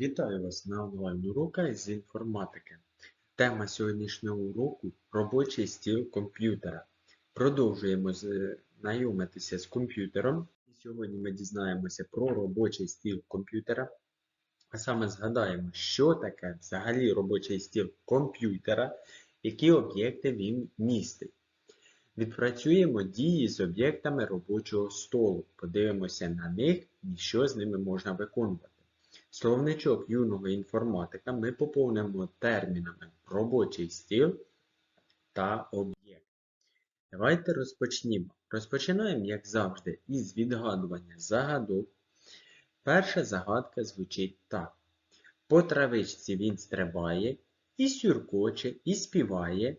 Вітаю вас на онлайн-уроках з інформатики. Тема сьогоднішнього уроку робочий стіл комп'ютера. Продовжуємо знайомитися з комп'ютером. Сьогодні ми дізнаємося про робочий стіл комп'ютера. А саме згадаємо, що таке взагалі робочий стіл комп'ютера, які об'єкти він містить. Відпрацюємо дії з об'єктами робочого столу. Подивимося на них і що з ними можна виконувати. Словничок юного інформатика ми поповнимо термінами робочий стіл та об'єкт. Давайте розпочнімо. Розпочинаємо, як завжди, із відгадування загадок. Перша загадка звучить так. По травичці він стрибає, і сюркоче, і співає,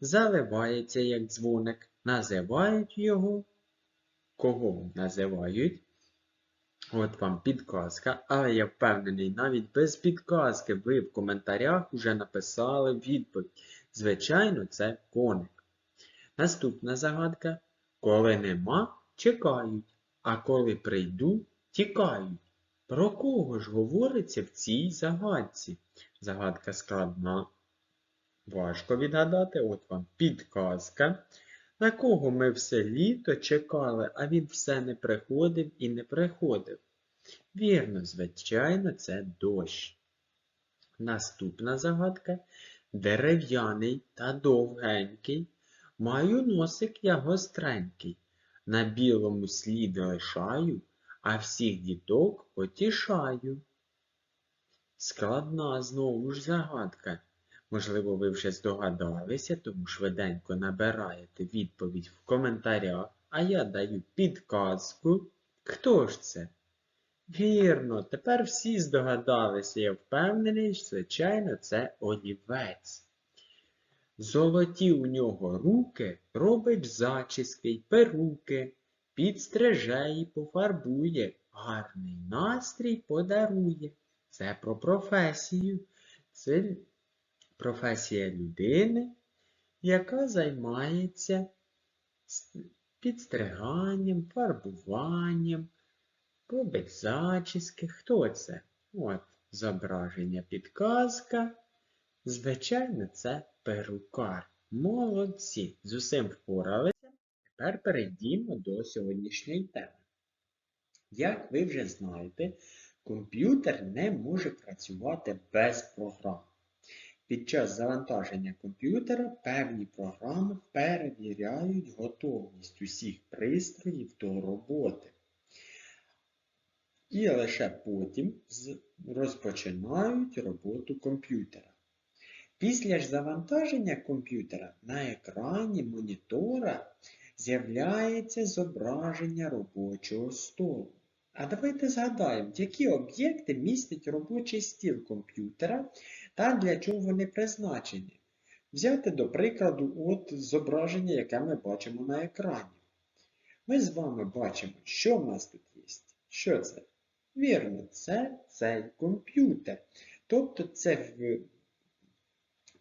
заливається, як дзвоник, називають його. Кого називають? От вам підказка, але я впевнений, навіть без підказки ви в коментарях вже написали відповідь. Звичайно, це коник. Наступна загадка. Коли нема, чекають, а коли прийду, тікають. Про кого ж говориться в цій загадці? Загадка складна. Важко відгадати, от вам підказка. На кого ми все літо чекали, а він все не приходив і не приходив? Вірно, звичайно, це дощ. Наступна загадка дерев'яний та довгенький. Маю носик я гостренький. На білому слід лишаю, а всіх діток потішаю. Складна знову ж загадка. Можливо, ви вже здогадалися, тому швиденько набираєте відповідь в коментарях, а я даю підказку. Хто ж це? Вірно, тепер всі здогадалися, я впевнений, звичайно, це олівець. Золоті у нього руки робить зачіски й перуки, підстриже і пофарбує, гарний настрій подарує. Це про професію. Це професія людини, яка займається підстриганням, фарбуванням, робить зачіски. Хто це? От зображення підказка. Звичайно, це перукар. Молодці! З усім впоралися. Тепер перейдімо до сьогоднішньої теми. Як ви вже знаєте, комп'ютер не може працювати без програм. Під час завантаження комп'ютера певні програми перевіряють готовність усіх пристроїв до роботи. І лише потім розпочинають роботу комп'ютера. Після ж завантаження комп'ютера на екрані монітора з'являється зображення робочого столу. А давайте згадаємо, які об'єкти містить робочий стіл комп'ютера та для чого вони призначені. Взяти, до прикладу, от зображення, яке ми бачимо на екрані. Ми з вами бачимо, що в нас тут є. Що це? Вірно, це цей комп'ютер. Тобто це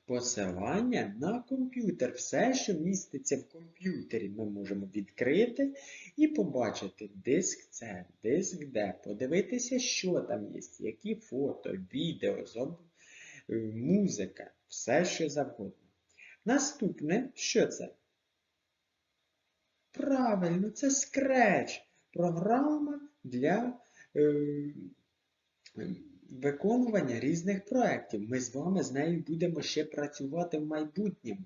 посилання на комп'ютер. Все, що міститься в комп'ютері, ми можемо відкрити і побачити диск C, диск D, подивитися, що там є, які фото, відео, музика, все що завгодно. Наступне, що це? Правильно, це Scratch. Програма для виконування різних проєктів. Ми з вами з нею будемо ще працювати в майбутньому.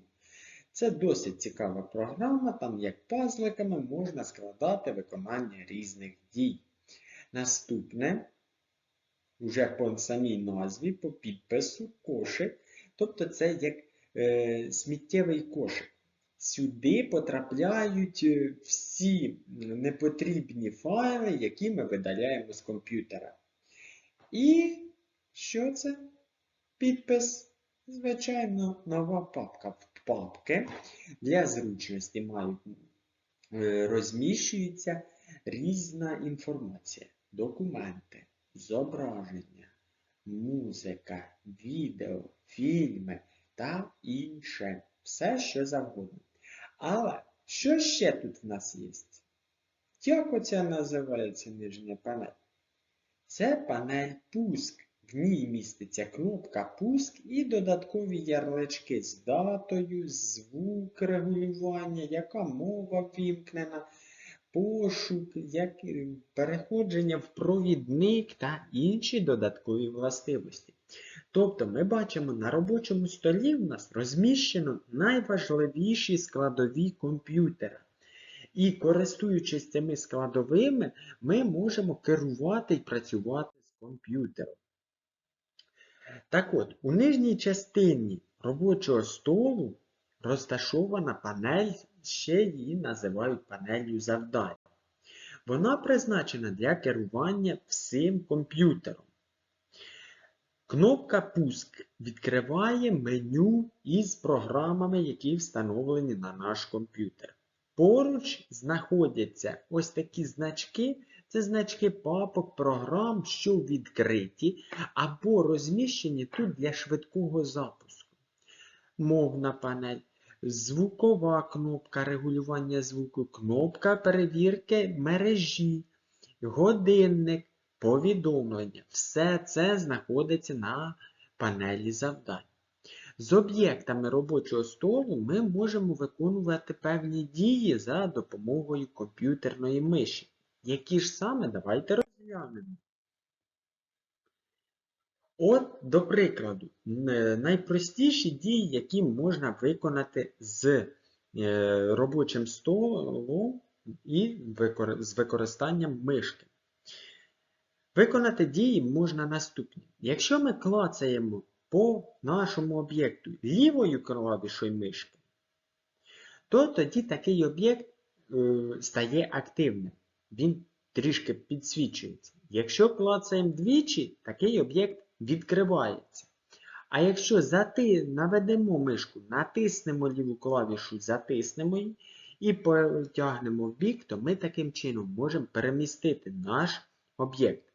Це досить цікава програма, там як пазликами можна складати виконання різних дій. Наступне, вже по самій назві, по підпису кошик. Тобто це як е, сміттєвий кошик. Сюди потрапляють е, всі непотрібні файли, які ми видаляємо з комп'ютера. І що це? Підпис. Звичайно, нова папка. Папки для зручності е, розміщується різна інформація. Документи, зображення, музика, відео, фільми та інше. Все, що завгодно. Але що ще тут в нас є? Як оця називається нижня панель? Це панель пуск. В ній міститься кнопка пуск і додаткові ярлички з датою, звук регулювання, яка мова вімкнена, пошук, як переходження в провідник та інші додаткові властивості. Тобто ми бачимо на робочому столі в нас розміщено найважливіші складові комп'ютера. І користуючись цими складовими, ми можемо керувати і працювати з комп'ютером. Так от, у нижній частині робочого столу розташована панель, ще її називають панелью завдань. Вона призначена для керування всім комп'ютером. Кнопка Пуск відкриває меню із програмами, які встановлені на наш комп'ютер. Поруч знаходяться ось такі значки. Це значки папок програм, що відкриті або розміщені тут для швидкого запуску. Мовна панель, звукова кнопка регулювання звуку, кнопка перевірки мережі, годинник, повідомлення. Все це знаходиться на панелі завдань. З об'єктами робочого столу ми можемо виконувати певні дії за допомогою комп'ютерної миші. Які ж саме давайте розглянемо. От, до прикладу, найпростіші дії, які можна виконати з е, робочим столом і з використанням мишки. Виконати дії можна наступні. Якщо ми клацаємо по нашому об'єкту лівою клавішою мишки, то тоді такий об'єкт е, стає активним. Він трішки підсвічується. Якщо клацаємо двічі, такий об'єкт відкривається. А якщо зати... наведемо мишку, натиснемо ліву клавішу, затиснемо її і потягнемо в бік, то ми таким чином можемо перемістити наш об'єкт.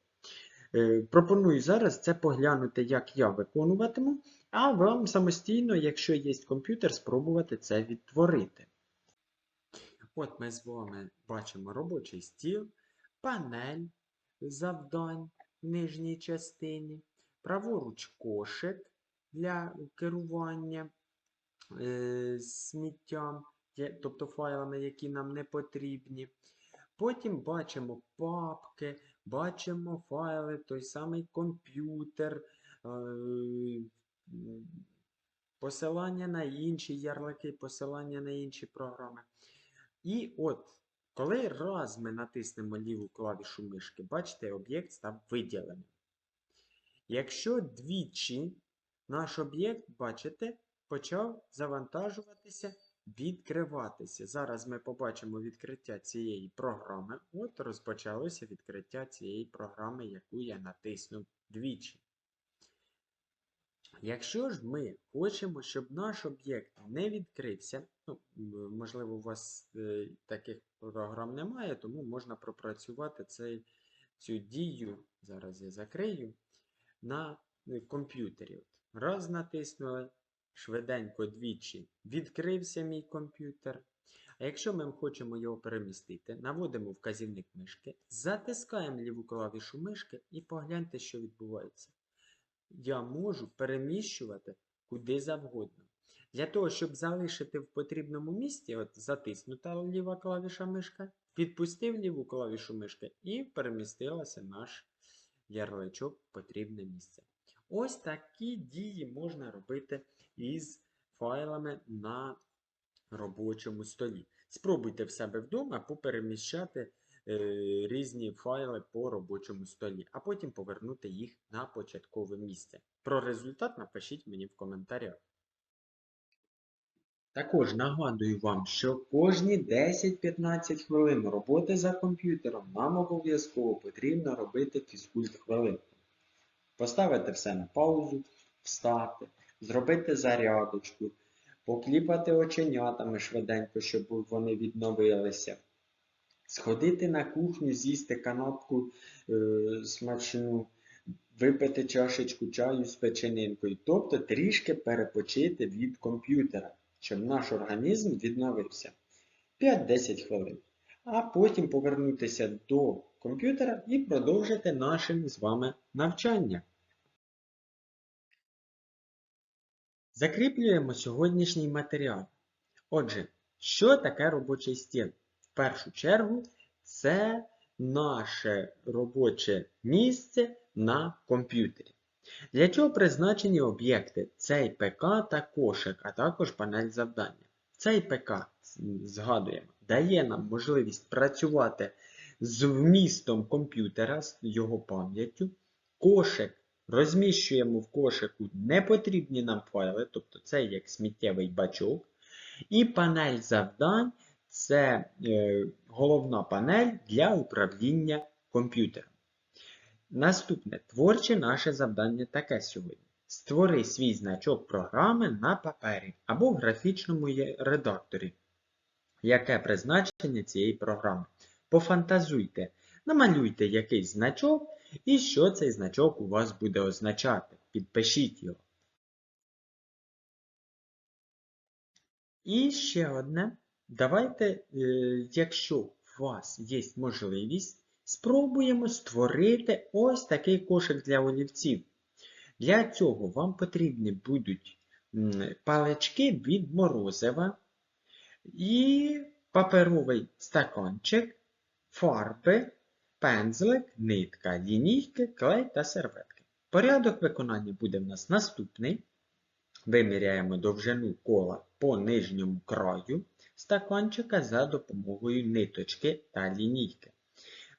Е, Пропоную зараз це поглянути, як я виконуватиму, а вам самостійно, якщо є комп'ютер, спробувати це відтворити. От ми з вами бачимо робочий стіл, панель завдань в нижній частині, праворуч кошик для керування е, сміттям, тобто файлами, які нам не потрібні. Потім бачимо папки, бачимо файли, той самий комп'ютер, е, посилання на інші ярлики, посилання на інші програми. І от, коли раз ми натиснемо ліву клавішу мишки, бачите, об'єкт став виділеним. Якщо двічі наш об'єкт, бачите, почав завантажуватися, відкриватися. Зараз ми побачимо відкриття цієї програми. От розпочалося відкриття цієї програми, яку я натиснув двічі. Якщо ж ми хочемо, щоб наш об'єкт не відкрився, ну, можливо, у вас е, таких програм немає, тому можна пропрацювати цей, цю дію, зараз я закрию, на е, комп'ютері. Раз натиснули, швиденько двічі відкрився мій комп'ютер. А якщо ми хочемо його перемістити, наводимо вказівник мишки, затискаємо ліву клавішу мишки і погляньте, що відбувається я можу переміщувати куди завгодно. Для того, щоб залишити в потрібному місці, от затиснута ліва клавіша мишка, відпустив ліву клавішу мишки і перемістилася наш ярличок в потрібне місце. Ось такі дії можна робити із файлами на робочому столі. Спробуйте в себе вдома попереміщати е, різні файли по робочому столі, а потім повернути їх на початкове місце. Про результат напишіть мені в коментарях. Також нагадую вам, що кожні 10-15 хвилин роботи за комп'ютером нам обов'язково потрібно робити фізкульт хвилинку. Поставити все на паузу, встати, зробити зарядочку, покліпати оченятами швиденько, щоб вони відновилися. Сходити на кухню, з'їсти канапку е, смачну, випити чашечку чаю з печенинкою, тобто трішки перепочити від комп'ютера, щоб наш організм відновився 5-10 хвилин. А потім повернутися до комп'ютера і продовжити наше з вами навчання. Закріплюємо сьогоднішній матеріал. Отже, що таке робочий стіл? В першу чергу, це наше робоче місце на комп'ютері. Для чого призначені об'єкти цей ПК та кошик, а також панель завдання. Цей ПК, згадуємо, дає нам можливість працювати з вмістом комп'ютера, з його пам'яттю. Кошик розміщуємо в кошику непотрібні нам файли, тобто це як сміттєвий бачок. І панель завдань це е, головна панель для управління комп'ютером. Наступне творче наше завдання таке сьогодні. Створи свій значок програми на папері або в графічному редакторі. Яке призначення цієї програми? Пофантазуйте, намалюйте якийсь значок і що цей значок у вас буде означати. Підпишіть його. І ще одне. Давайте, е, якщо у вас є можливість, спробуємо створити ось такий кошик для олівців. Для цього вам потрібні будуть палички від морозива і паперовий стаканчик, фарби, пензлик, нитка, лінійки, клей та серветки. Порядок виконання буде в нас наступний. Виміряємо довжину кола по нижньому краю стаканчика за допомогою ниточки та лінійки.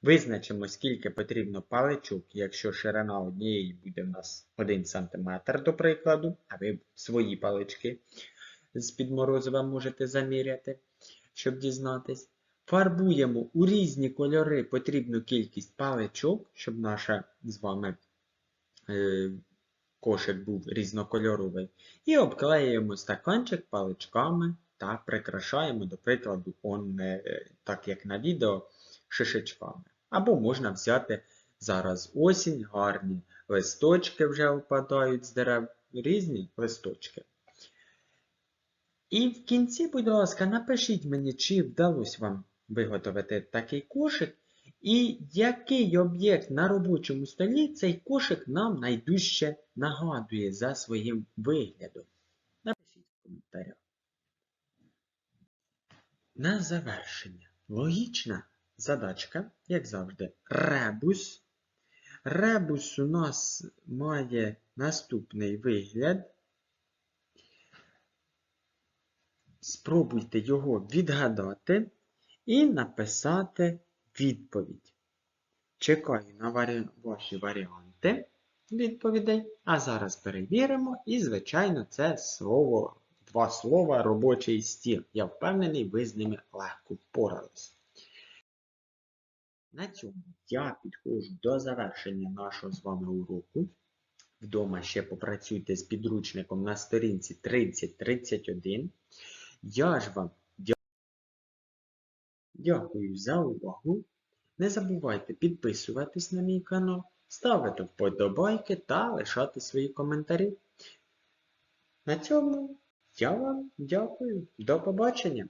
Визначимо, скільки потрібно паличок, якщо ширина однієї буде в нас 1 см, до прикладу, а ви свої палички з-під морозива можете заміряти, щоб дізнатись. Фарбуємо у різні кольори потрібну кількість паличок, щоб наша з вами е, кошик був різнокольоровий. І обклеюємо стаканчик паличками та прикрашаємо, до прикладу, он, е, так як на відео, шишечками. Або можна взяти зараз осінь, гарні листочки вже впадають з дерев, різні листочки. І в кінці, будь ласка, напишіть мені, чи вдалося вам виготовити такий кошик, і який об'єкт на робочому столі цей кошик нам найдужче нагадує за своїм виглядом. Напишіть в коментарях. На завершення. Логічна задачка, як завжди, ребус. Ребус у нас має наступний вигляд. Спробуйте його відгадати і написати відповідь. Чекаю на варі... ваші варіанти відповідей. А зараз перевіримо. І, звичайно, це слово, два слова робочий стіл. Я впевнений, ви з ними легко впорались. На цьому я підходжу до завершення нашого з вами уроку. Вдома ще попрацюйте з підручником на сторінці 3031. Я ж вам дякую за увагу. Не забувайте підписуватись на мій канал, ставити вподобайки та лишати свої коментарі. На цьому я вам дякую. До побачення.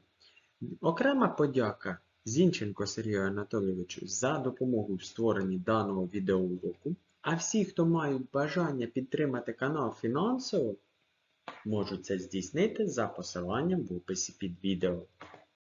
Окрема подяка Зінченко Сергію Анатолійовичу за допомогу в створенні даного відеоуроку. А всі, хто мають бажання підтримати канал фінансово, можуть це здійснити за посиланням в описі під відео.